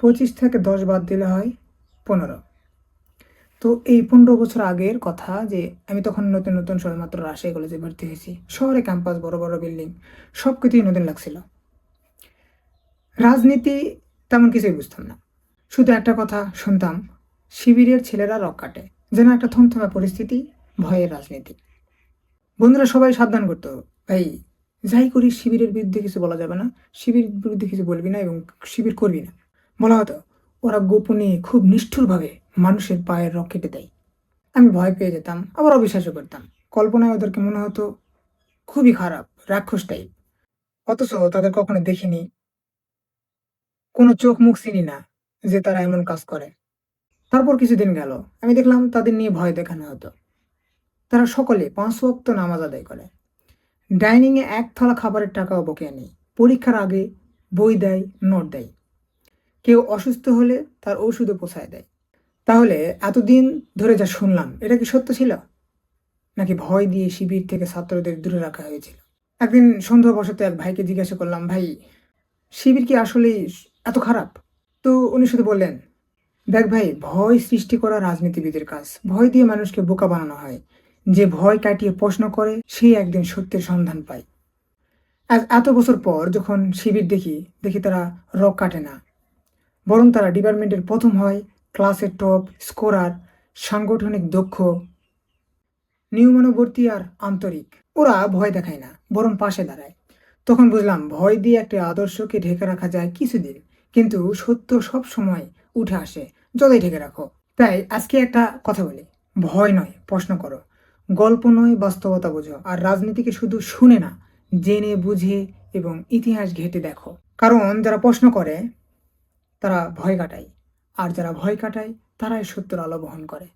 পঁচিশ থেকে দশ বাদ দিলে হয় পনেরো। তো এই পনেরো বছর আগের কথা যে আমি তখন নতুন নতুন সবেমাত্র রাজশাহী কলেজে ভর্তি হয়েছি। শহরে ক্যাম্পাস, বড় বড় বিল্ডিং সব কিছুই নতুন লাগছিল। রাজনীতি তেমন কিছুই বুঝতাম না। শুধু একটা কথা শুনতাম, শিবিরের ছেলেরা রক কাটে। যেন একটা থমথমা পরিস্থিতি, ভয়ের রাজনীতি। বন্ধুরা, সবাই সাবধান করতো ভাই, যাই করি শিবিরের বিরুদ্ধে কিছু বলা যাবে না। শিবির বিরুদ্ধে কিছু বলবি না এবং শিবির করবি না। বলা হতো ওরা গোপনে খুব নিষ্ঠুরভাবে মানুষের পায়ের রক কেটে দেয়। আমি ভয় পেয়ে যেতাম, আবার অবিশ্বাসও করতাম। কল্পনায় ওদেরকে মনে হতো খুবই খারাপ, রাক্ষস টাইপ অথচ তাদের কখনো দেখিনি। কোনো চোখ মুখ চিনি না যে তারা এমন কাজ করে। তারপর কিছুদিন গেল, আমি দেখলাম তাদের নিয়ে ভয় দেখানো হতো। তারা সকলে পাঁচ ওয়াক্ত নামাজ আদায় করে। ডাইনিংয়ে এক থালা খাবারের টাকাও বকেয়া নেই। পরীক্ষার আগে বই দেয়, নোট দেয়। কেউ অসুস্থ হলে তার ওষুধও পোষায় দেয়। তাহলে এতদিন ধরে যা শুনলাম, এটা কি সত্য ছিল? নাকি ভয় দিয়ে শিবির থেকে ছাত্রদের দূরে রাখা হয়েছিল? একদিন সন্ধ্যাবশত এক ভাইকে জিজ্ঞাসা করলাম, ভাই, শিবির কি আসলেই এত খারাপ? তো উনি শুধু বললেন, দেখ ভাই, ভয় সৃষ্টি করা রাজনীতিবিদের কাজ। ভয় দিয়ে মানুষকে বোকা বানানো হয়। যে ভয় কাটিয়ে প্রশ্ন করে সেই একদিন সত্যের সন্ধান পায়। আজ এত বছর পর যখন শিবির দেখি দেখি তারা রক কাটে না। বরং তারা ডিপার্টমেন্টের প্রথম হয় ক্লাসের টপ, স্কোরার, সাংগঠনিক দক্ষ, নিয়মানুবর্তী আর আন্তরিক। ওরা ভয় দেখায় না, বরং পাশে দাঁড়ায়। তখন বুঝলাম ভয় দিয়ে একটা আদর্শকে ঢেকে রাখা যায় কিছুদিন, কিন্তু সত্য সব সময় উঠে আসে, যতই ঢেকে রাখো। তাই আজকে একটা কথা বলি। ভয় নয়, প্রশ্ন করো। গল্প নয়, বাস্তবতা বোঝো, আর রাজনীতিকে শুধু শুনে না, জেনে বুঝে এবং ইতিহাস ঘেটে দেখো। কারণ যারা প্রশ্ন করে তারা ভয় কাটায়। আর যারা ভয় কাটায় তারাই সত্যের আলো বহন করে।